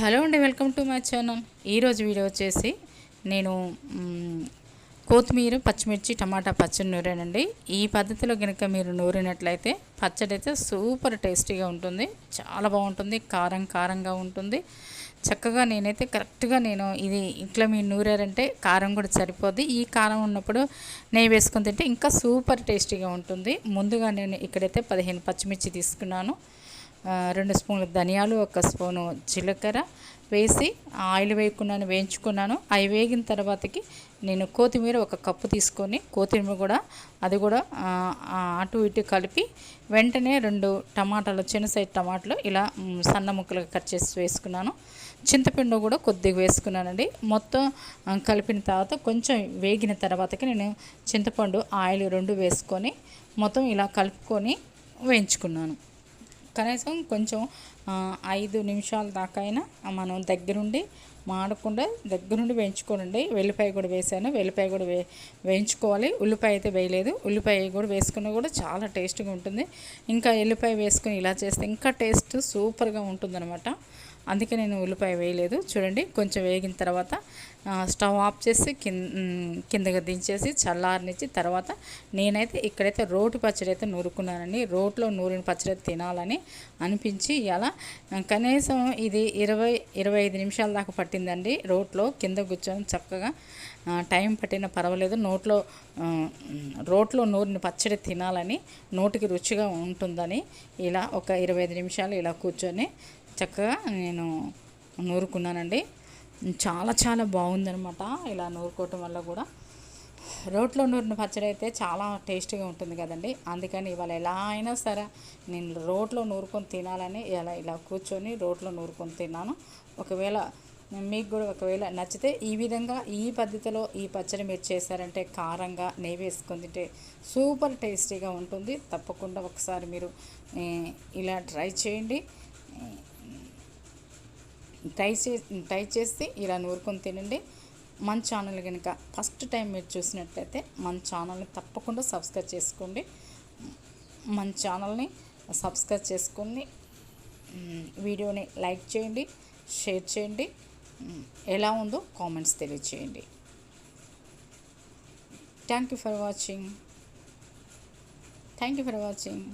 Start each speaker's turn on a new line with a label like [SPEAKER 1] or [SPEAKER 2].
[SPEAKER 1] Hello అండి welcome to my channel. ఈరోజు video వచ్చేసి నేను కొత్తిమీర పచ్చిమిర్చి టమాటా పచ్చడి నూరానండి. ఈ పద్ధతిలో కనుక మీరు నూరినట్లయితే పచ్చడి అయితే సూపర్ టేస్టీగా ఉంటుంది. చాలా బాగుంటుంది కారం కారంగా ఉంటుంది. చక్కగా నేనైతే కరెక్ట్గా నేను ఇది ఇంట్లో మీరు నూరారంటే కారం కూడా సరిపోద్ది. ఈ కారం ఉన్నప్పుడు నెయ్యి వేసుకొని తింటే ఇంకా సూపర్ టేస్టీగా ఉంటుంది. ముందుగా నేను ఇక్కడైతే పదిహేను పచ్చిమిర్చి తీసుకున్నాను. రెండు స్పూన్ల ధనియాలు ఒక స్పూను జీలకర్ర వేసి ఆయిల్ వేయకున్నాను వేయించుకున్నాను. అవి వేగిన తర్వాతకి నేను కొత్తిమీర ఒక కప్పు తీసుకొని కొత్తిమీర కూడా అది కూడా అటు ఇటు కలిపి వెంటనే రెండు టమాటాలు చిన్న సైజ్ టమాటాలు ఇలా సన్న ముక్కలుగా కట్ చేసి వేసుకున్నాను. చింతపిండి కూడా కొద్దిగా వేసుకున్నానండి. మొత్తం కలిపిన తర్వాత కొంచెం వేగిన తర్వాతకి నేను చింతపండు ఆయిల్ రెండు వేసుకొని మొత్తం ఇలా కలుపుకొని వేయించుకున్నాను. కనీసం కొంచెం ఐదు నిమిషాల దాకా అయినా మనం దగ్గరుండి మాడకుండా దగ్గరుండి వేయించుకోనండి. వెల్లిపాయ కూడా వేసాను. వెల్లిపాయ కూడా వే వేయించుకోవాలి. ఉల్లిపాయ అయితే వేయలేదు. ఉల్లిపాయ కూడా వేసుకున్నా కూడా చాలా టేస్ట్గా ఉంటుంది. ఇంకా ఎల్లిపాయ వేసుకుని ఇలా చేస్తే ఇంకా టేస్ట్ సూపర్గా ఉంటుందన్నమాట. అందుకే నేను ఉల్లిపాయ వేయలేదు. చూడండి కొంచెం వేగిన తర్వాత స్టవ్ ఆఫ్ చేసి కింద కిందకి దించేసి చల్లారనిచ్చి తర్వాత నేనైతే ఇక్కడైతే రోటి పచ్చడి అయితే నూరుకున్నానండి. రోట్లో నూరిన పచ్చడి తినాలని అనిపించి ఇలా కనీసం ఇది ఇరవై ఇరవై ఐదు నిమిషాల దాకా పట్టిందండి రోట్లో. కింద కూర్చొని చక్కగా టైం పట్టినా పర్వాలేదు. నోట్లో రోట్లో నూరిన పచ్చడి తినాలని నోటికి రుచిగా ఉంటుందని ఇలా ఒక ఇరవై ఐదు నిమిషాలు ఇలా కూర్చొని చక్కగా నేను నూరుకున్నానండి. చాలా చాలా బాగుందనమాట ఇలా నూరుకోవటం వల్ల కూడా. రోట్లో నూరిన పచ్చడి అయితే చాలా టేస్టీగా ఉంటుంది కదండి. అందుకని ఇవాళ ఎలా అయినా సరే నేను రోట్లో నూరుకొని తినాలని ఇలా ఇలా కూర్చొని రోట్లో నూరుకొని తిన్నాను. ఒకవేళ మీకు కూడా ఒకవేళ నచ్చితే ఈ విధంగా ఈ పద్ధతిలో ఈ పచ్చడి మీరు చేశారంటే కారంగా నెయ్యి వేసుకొని తింటే సూపర్ టేస్టీగా ఉంటుంది. తప్పకుండా ఒకసారి మీరు ఇలా ట్రై చేయండి. ట్రై చే ట్రై చేసి ఇలా నూరుకొని తినండి. మన ఛానల్ కనుక ఫస్ట్ టైం మీరు చూసినట్లయితే మన ఛానల్ని తప్పకుండా సబ్స్క్రైబ్ చేసుకోండి. మన ఛానల్ని సబ్స్క్రైబ్ చేసుకుని వీడియోని లైక్ చేయండి షేర్ చేయండి ఎలా ఉందో కామెంట్స్ తెలియచేయండి. Thank you for watching. Thank you for watching.